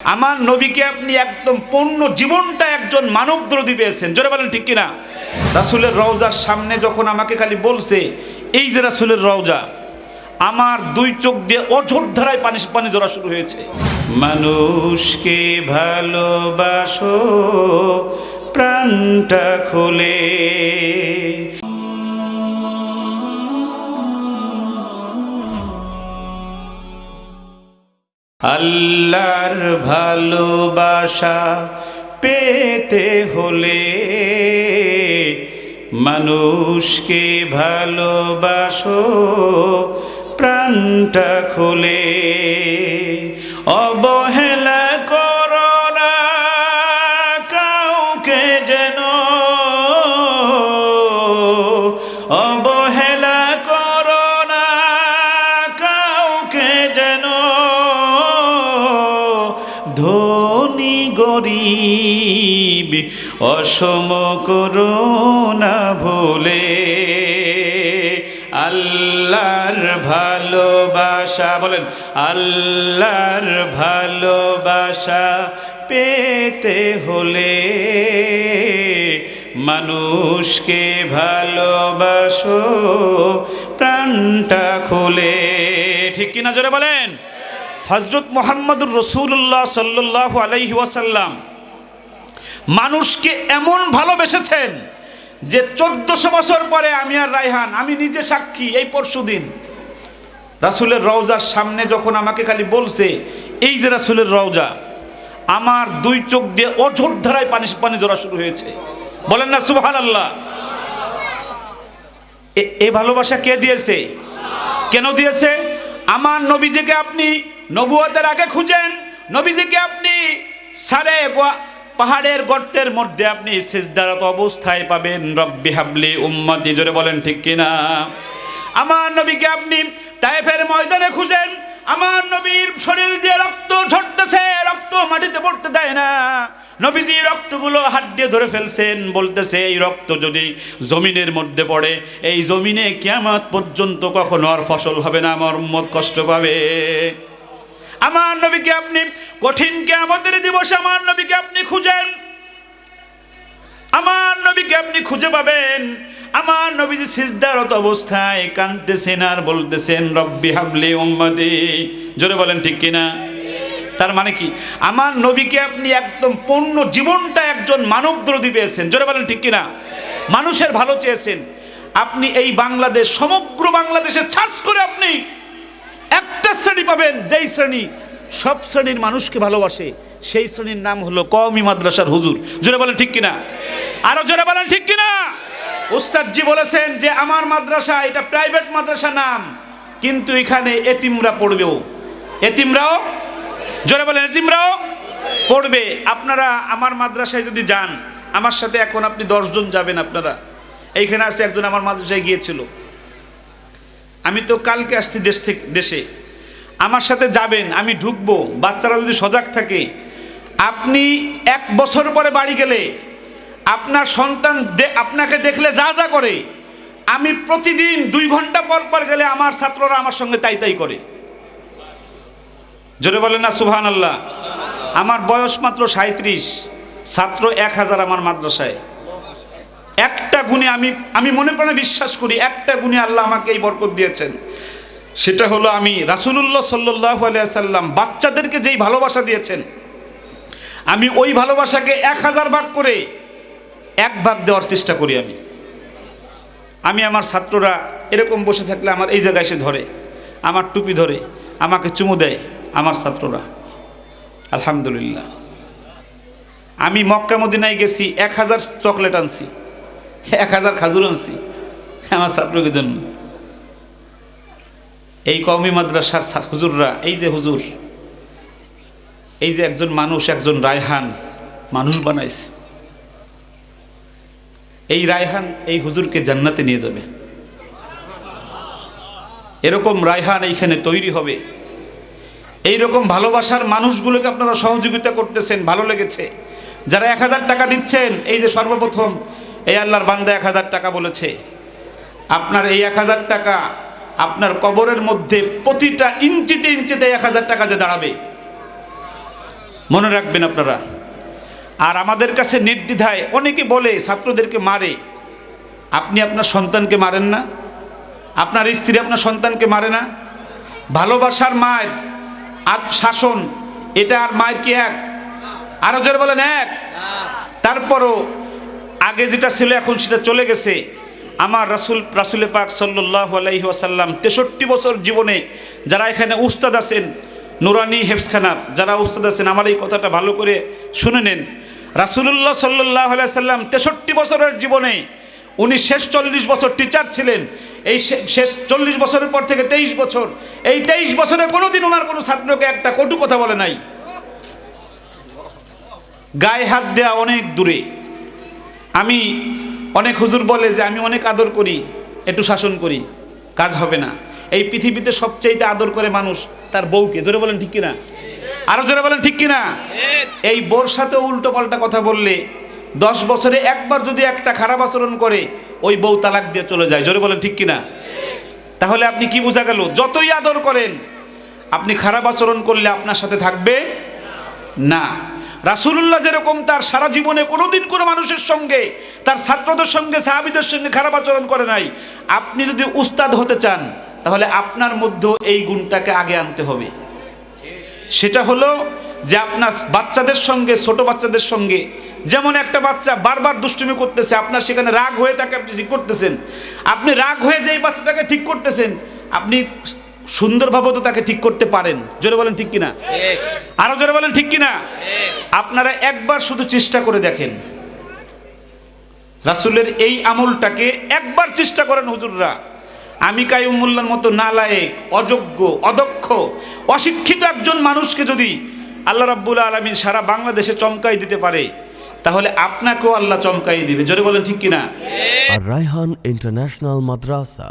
আমার নবীকে আপনি একদম পূর্ণ জীবনটা একজন মানব দ্রোধী পেয়েছেন জোরে বলেন ঠিক কিনা? রাসুলের রওজার সামনে যখন আমাকে খালি বলছে, এই যে রাসুলের রওজা, আমার দুই চোখ দিয়ে অঝোর ধারায় পানি পানি জোড়া শুরু হয়েছে। মানুষকে ভালোবাসো, প্রাণটা খোলে। আল্লাহর ভালোবাসা পেতে হলে মানুষকে ভালোবাসো প্রাণটা খোলে। গরিব, অসম করোনা ভুলে। আল্লাহর ভালোবাসা, বলেন, আল্লাহর ভালোবাসা পেতে হলে মানুষকে ভালোবাসো, প্রাণটা খুলে। ঠিক কিনা জোরে বলেন? হজরত মোহাম্মদুর রসুল্লাহ সাল্লাহ আলাইহি ওয়াসাল্লাম মানুষকে এমন ভালোবেসেছেন যে চোদ্দশো বছর পরে আমি আর রায়হান, আমি নিজে সাক্ষী এই পরশু দিন। রাসুলের রওজার সামনে যখন আমাকে খালি বলছে, এই যে রাসুলের রওজা, আমার দুই চোখ দিয়ে অঝোর ধারায় পানি পানি জোড়া শুরু হয়েছে। বলেন না সুবহান আল্লাহ এ ভালোবাসা কে দিয়েছে? কেন দিয়েছে? আমার নবীজিকে আপনি নবুয়তের আগে খুঁজেন। নবীজিকে আপনি সারে পাহাড়ের গর্তের মধ্যে আপনি সিজদারত অবস্থায় পাবেন। রব্বি হাবলি উম্মতি, জোরে বলেন ঠিক কিনা? আমার নবীকে আপনি তাইফের ময়দানে খুঁজেন। আমার নবীর শরীর দিয়ে রক্ত ঝরতেছে, রক্ত মাটিতে পড়তে দেয় না। নবীজি রক্তগুলো হাত দিয়ে ধরে ফেলছেন, বলতেছে, এই রক্ত যদি জমিনের মধ্যে পড়ে, এই জমিনে কিয়ামত পর্যন্ত কখনো আর ফসল হবে না, আমার উম্মত কষ্ট পাবে। আমার নবীকে আপনি কঠিন কেয়ামতের দিবসে আমার নবীকে আপনি খুঁজেন। আমার নবীকে আপনি খুঁজে পাবেন। আমার নবীজি সিজদারত অবস্থায় কাঁদতেছেন আর বলতেছেন, রব্বি হাবলি উম্মদি জোরে বলেন ঠিক কিনা? তার মানে কি? আমার নবীকে আপনি একদম পূর্ণ জীবনটা একজন মানব দ্রোধী পেয়েছেন। জোরে বলেন ঠিক কিনা? মানুষের ভালো চেয়েছেন। আপনি এই বাংলাদেশ, সমগ্র বাংলাদেশে ছাড় করে আপনি পাবেন যেই শ্রেণি সব শ্রেণির মানুষকে ভালোবাসে, সেই শ্রেণির নাম হলো কওমি মাদ্রাসার হুজুর। জোরে বলেন ঠিক কিনা? আরও জোরে বলেন ঠিক কিনা? উস্তাদজি বলেছেন যে, আমার মাদ্রাসা এটা প্রাইভেট মাদ্রাসা নাম, কিন্তু এখানে এতিমরা পড়বেও। এতিমরাও? জোরে বলেন, এতিমরাও? পড়বে। আপনারা আমার মাদ্রাসায় যদি যান, আমার সাথে এখন আপনি দশজন যাবেন আপনারা। এইখানে আছে একজন আমার মাদ্রাসায় গিয়েছিল। আমি তো কালকে আসছি দেশ থেকে, দেশে। আমার সাথে যাবেন, আমি ঢুকবো, বাচ্চারা যদি সজাগ থাকে। আপনি এক বছর পরে বাড়ি গেলে, আপনার সন্তান আপনাকে দেখলে যা যা করে, আমি প্রতিদিন দুই ঘণ্টা পর পর গেলে আমার ছাত্ররা আমার সঙ্গে তাই তাই করে। জোরে বলেন না সুবহান আল্লাহ আমার বয়স মাত্র সাঁত্রিশ ছাত্র এক হাজার আমার মাদ্রাসায়। একটা গুণে আমি আমি মনে প্রাণে বিশ্বাস করি, একটা গুণে আল্লাহ আমাকে এই বরকত দিয়েছেন। সেটা হলো আমি রাসুলুল্লাহ সাল্লাহ আলিয়াল্লাম বাচ্চাদেরকে যেই ভালোবাসা দিয়েছেন, আমি ওই ভালোবাসাকে এক হাজার ভাগ করে এক ভাগ দেওয়ার চেষ্টা করি আমি। আমি আমার ছাত্ররা এরকম বসে থাকলে আমার এই জায়গায় এসে ধরে, আমার টুপি ধরে, আমাকে চুমু দেয় আমার ছাত্ররা। আলহামদুলিল্লাহ। আমি মক্কা মদিনায় গেছি, এক হাজার চকলেট আনছি, এক হাজার খাজুর আনছি, আমার ছাত্রকে জন্য এই কওমি মাদ্রাসার হুজুররা, এই যে হুজুর, এই যে একজন মানুষ, একজন রায়হান মানুষ বানাইছে। এই রায়হান এই হুজুরকে জান্নাতে নিয়ে যাবে। এরকম রায়হান এইখানে তৈরি হবে। এই রকম ভালোবাসার মানুষগুলোকে আপনারা সহযোগিতা করতেছেন, ভালো লেগেছে। যারা এক হাজার টাকা দিচ্ছেন, এই যে সর্বপ্রথম, এই আল্লাহর বান্দা এক হাজার টাকা বলেছে। আপনার এই এক হাজার টাকা আপনার কবরের মধ্যে প্রতিটা ইঞ্চিতে ইঞ্চিতে এক হাজার টাকা যে দাঁড়াবে। মনে রাখবেন আপনারা। আর আমাদের কাছে নির্দ্বিধায় অনেকে বলে, ছাত্রদেরকে মারে। আপনি আপনার সন্তানকে মারেন না। আপনার স্ত্রী আপনার সন্তানকে মারে না। ভালোবাসার মায়ের আর শাসন, এটা আর মায়ের কি এক? আরও বলেন, এক। তারপরও আগে যেটা ছিল, এখন সেটা চলে গেছে। আমার রাসুল, রাসুলে পাক সাল্লাহ আলাইহি ওয়াসাল্লাম তেষট্টি বছর জীবনে যারা এখানে উস্তাদ আছেন, নুরানি হেফসখানার যারা উস্তাদ আছেন, আমার এই কথাটা ভালো করে শুনে নেন। রাসুলুল্লাহ সাল্লাহ সাল্লাম তেষট্টি বছরের জীবনে উনি শেষ চল্লিশ বছর টিচার ছিলেন। এই শেষ চল্লিশ বছরের পর থেকে তেইশ বছর। এই তেইশ বছরে কোনোদিন ওনার কোনো ছাত্রকে একটা কটু কথা বলে নাই। গায়ে হাত দেয়া অনেক দূরে। আমি অনেক হুজুর বলে যে আমি অনেক আদর করি, একটু শাসন করি, কাজ হবে না। এই পৃথিবীতে সবচাইতে আদর করে মানুষ তার বউকে। জোরে বলেন ঠিক কিনা? আরও জোরে বলেন ঠিক কিনা? এই বোর সাথে উল্টো পাল্টা কথা বললে দশ বছরে একবার যদি একটা খারাপ আচরণ করে, ওই বউ তালাক দিয়ে চলে যায়। জোরে বলেন ঠিক কিনা? তাহলে আপনি কি বোঝা গেল? যতই আদর করেন, আপনি খারাপ আচরণ করলে আপনার সাথে থাকবে না। রাসুলুল্লাহ যেরকম তার সারা জীবনে কোনোদিন কোনো মানুষের সঙ্গে, তার ছাত্রদের সঙ্গে, সাহাবিদের সঙ্গে খারাপ আচরণ করে নাই। আপনি যদি উস্তাদ হতে চান, তাহলে আপনার মধ্যে এই গুণটাকে আগে আনতে হবে। সেটা হলো যে আপনার বাচ্চাদের সঙ্গে, ছোট বাচ্চাদের সঙ্গে, যেমন একটা বাচ্চা বারবার দুষ্টুমি করতেছে, আপনার সেখানে রাগ হয়ে তাকে আপনি ঠিক করতেছেন। আপনি রাগ হয়ে যে এই বাচ্চাটাকে ঠিক করতেছেন, আপনি সুন্দরভাবে তো তাকে ঠিক করতে পারেন। জোরে বলেন ঠিক কিনা? আরও জোরে বলেন ঠিক কিনা? আপনারা একবার শুধু চেষ্টা করে দেখেন। রাসুলের এই আমলটাকে একবার চেষ্টা করেন হুজুররা। আমি কায়ুমুল্লার মতো নালায়েক অযোগ্য অদক্ষ অশিক্ষিত একজন মানুষকে যদি আল্লাহ রাব্বুল আলমিন সারা বাংলাদেশে চমকাই দিতে পারে তাহলে আপনাকেও আল্লাহ চমকাই দিবে। জোরে বলেন ঠিক কিনা? আর রায়হান ইন্টারন্যাশনাল মাদ্রাসা।